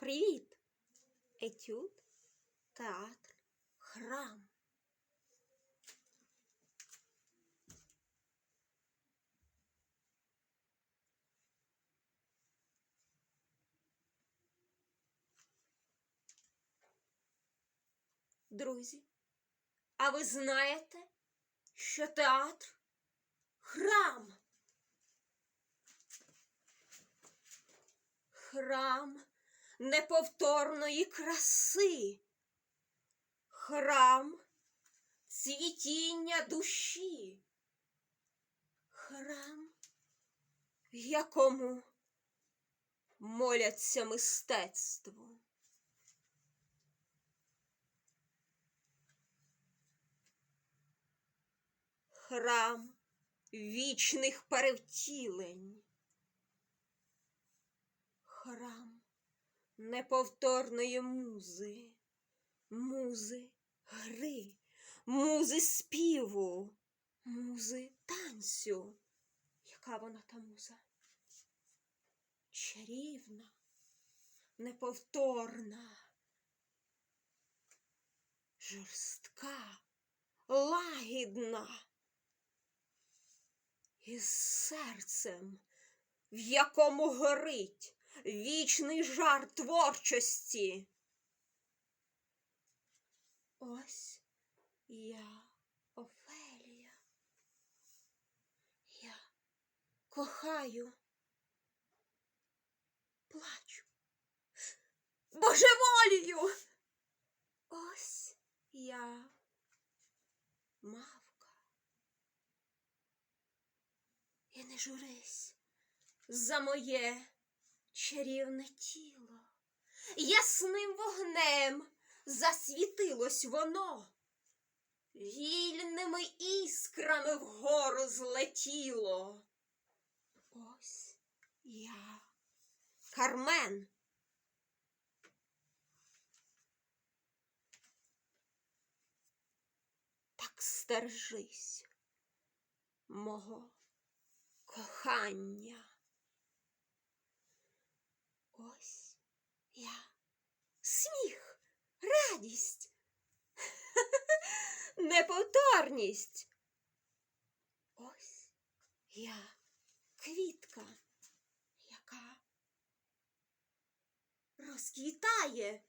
Привіт! Етюд, театр, храм. Друзі, а ви знаєте, що театр храм? Храм неповторної краси, храм цвітіння душі, храм, якому моляться мистецтву. Храм вічних перевтілень. Храм неповторної музи, музи гри, музи співу, музи танцю. Яка вона та муза? Чарівна, неповторна, жорстка, лагідна, із серцем, в якому горить вічний жар творчості. Ось я Офелія. Я кохаю, плачу, божеволію. Ось я мавка. І не журись за моє чарівне тіло. Ясним вогнем засвітилось воно, вільними іскрами вгору злетіло. Ось я, Кармен. Так стержись мого кохання. Ось я. Сміх, радість, неповторність. Ось я квітка, яка розквітає